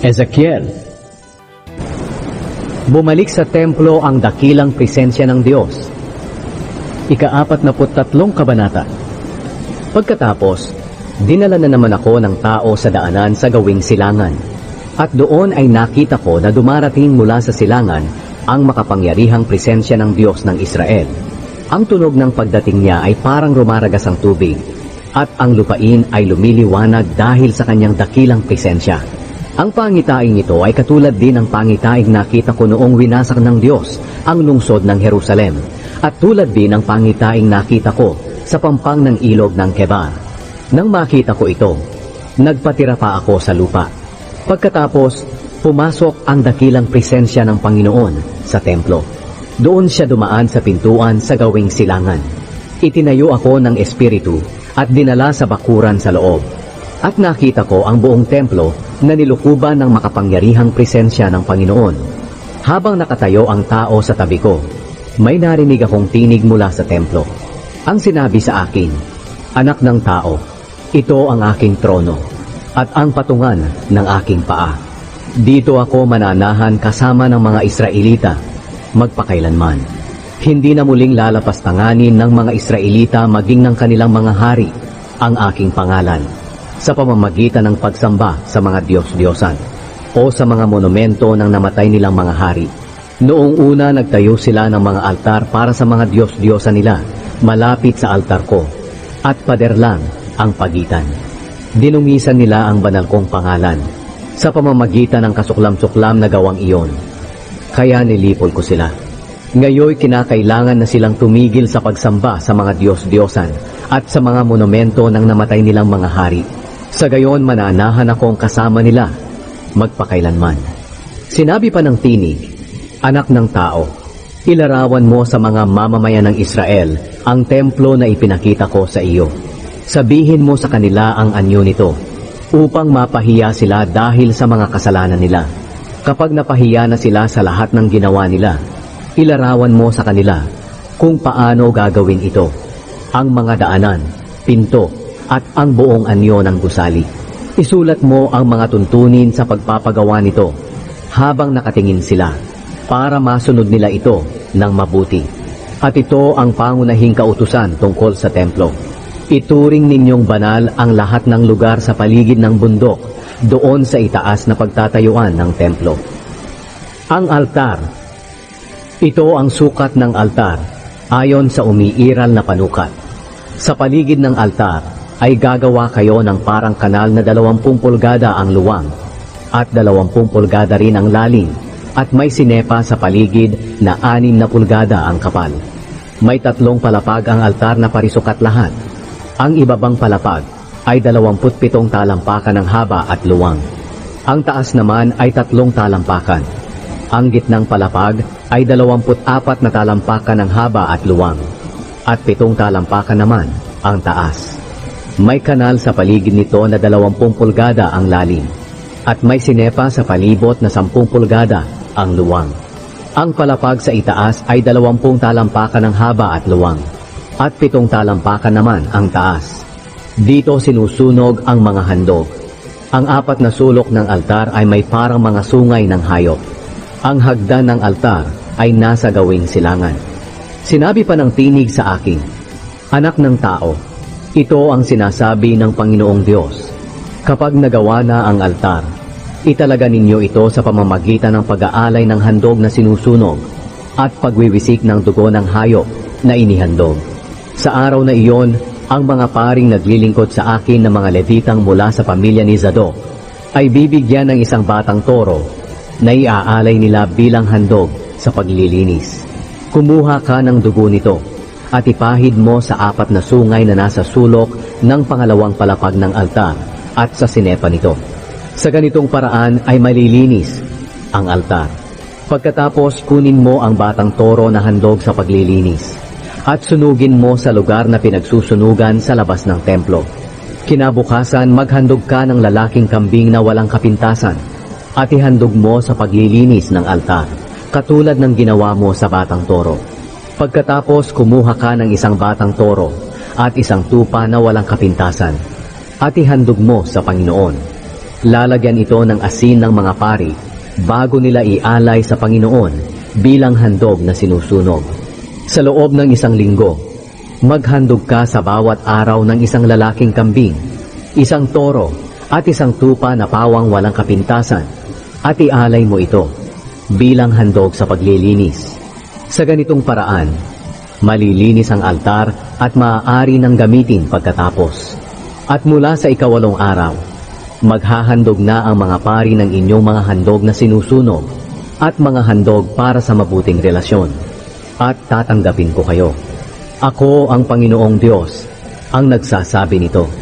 Ezekiel Bumalik sa templo ang dakilang presensya ng Diyos. Ikaapat na tatlong kabanata. Pagkatapos, dinala na naman ako ng tao sa daanan sa gawing silangan. At doon ay nakita ko na dumarating mula sa silangan ang makapangyarihang presensya ng Diyos ng Israel. Ang tunog ng pagdating niya ay parang rumaragas ang tubig at ang lupain ay lumiliwanag dahil sa kanyang dakilang presensya. Ang pangitaing ito ay katulad din ng pangitaing nakita ko noong winasak ng Diyos ang lungsod ng Jerusalem at tulad din ng pangitaing nakita ko sa pampang ng ilog ng Kebar. Nang makita ko ito, nagpatira pa ako sa lupa. Pagkatapos, pumasok ang dakilang presensya ng Panginoon sa templo. Doon siya dumaan sa pintuan sa gawing silangan. Itinayo ako ng espiritu at dinala sa bakuran sa loob. At nakita ko ang buong templo na nilukuban ng makapangyarihang presensya ng Panginoon. Habang nakatayo ang tao sa tabi ko, may narinig akong tinig mula sa templo. Ang sinabi sa akin, Anak ng tao, ito ang aking trono at ang patungan ng aking paa. Dito ako mananahan kasama ng mga Israelita magpakailanman. Hindi na muling lalapastanganin ng mga Israelita maging ng kanilang mga hari ang aking pangalan sa pamamagitan ng pagsamba sa mga Diyos-Diyosan o sa mga monumento ng namatay nilang mga hari. Noong una nagtayo sila ng mga altar para sa mga Diyos-Diyosan nila malapit sa altar ko at pader lang ang pagitan. Dinungisan nila ang banal kong pangalan sa pamamagitan ng kasuklam-suklam na gawang iyon. Kaya nilipol ko sila. Ngayoy kinakailangan na silang tumigil sa pagsamba sa mga Diyos-Diyosan at sa mga monumento ng namatay nilang mga hari. Sa gayon mananahan akong kasama nila, magpakailanman. Sinabi pa ng tinig, Anak ng tao, ilarawan mo sa mga mamamayan ng Israel ang templo na ipinakita ko sa iyo. Sabihin mo sa kanila ang anyo nito, upang mapahiya sila dahil sa mga kasalanan nila. Kapag napahiya na sila sa lahat ng ginawa nila, ilarawan mo sa kanila kung paano gagawin ito, ang mga daanan, pinto, at ang buong anyo ng gusali. Isulat mo ang mga tuntunin sa pagpapagawa nito habang nakatingin sila para masunod nila ito ng mabuti. At ito ang pangunahing kautusan tungkol sa templo. Ituring ninyong banal ang lahat ng lugar sa paligid ng bundok doon sa itaas na pagtatayuan ng templo. Ang altar. Ito ang sukat ng altar ayon sa umiiral na panukat. Sa paligid ng altar ay gagawa kayo ng parang kanal na 20 pulgada ang luwang at 20 pulgada rin ang lalim at may sinepa sa paligid na 6 na pulgada ang kapal. May tatlong palapag ang altar na parisukat lahat. Ang ibabang palapag ay 27 talampakan ng haba at luwang. Ang taas naman ay tatlong talampakan. Ang gitnang palapag ay 24 na talampakan ng haba at luwang. At pitong talampakan naman ang taas. May kanal sa paligid nito na 20 pulgada ang lalim. At may sinepa sa palibot na 10 pulgada ang luwang. Ang palapag sa itaas ay 20 talampakan ng haba at luwang. At pitong talampakan naman ang taas. Dito sinusunog ang mga handog. Ang apat na sulok ng altar ay may parang mga sungay ng hayop. Ang hagdan ng altar ay nasa gawing silangan. Sinabi pa ng tinig sa akin, Anak ng tao, ito ang sinasabi ng Panginoong Diyos. Kapag nagawa na ang altar, italaga ninyo ito sa pamamagitan ng pag-aalay ng handog na sinusunog at pagwiwisik ng dugo ng hayop na inihandog. Sa araw na iyon, ang mga paring naglilingkod sa akin ng mga levitang mula sa pamilya ni Zadok ay bibigyan ng isang batang toro na iaalay nila bilang handog sa paglilinis. Kumuha ka ng dugo nito at ipahid mo sa apat na sungay na nasa sulok ng pangalawang palapag ng altar at sa sinepa nito. Sa ganitong paraan ay malilinis ang altar. Pagkatapos kunin mo ang batang toro na handog sa paglilinis at sunugin mo sa lugar na pinagsusunugan sa labas ng templo. Kinabukasan maghandog ka ng lalaking kambing na walang kapintasan at ihandog mo sa paglilinis ng altar, katulad ng ginawa mo sa batang toro. Pagkatapos kumuha ka ng isang batang toro at isang tupa na walang kapintasan at ihandog mo sa Panginoon. Lalagyan ito ng asin ng mga pari bago nila ialay sa Panginoon bilang handog na sinusunog. Sa loob ng isang linggo, maghandog ka sa bawat araw ng isang lalaking kambing, isang toro, at isang tupa na pawang walang kapintasan, at ialay mo ito bilang handog sa paglilinis. Sa ganitong paraan, malilinis ang altar at maaari ng gamitin pagkatapos. At mula sa ikawalong araw, maghahandog na ang mga pari ng inyong mga handog na sinusunog at mga handog para sa mabuting relasyon. At tatanggapin ko kayo. Ako ang Panginoong Diyos, ang nagsasabi nito.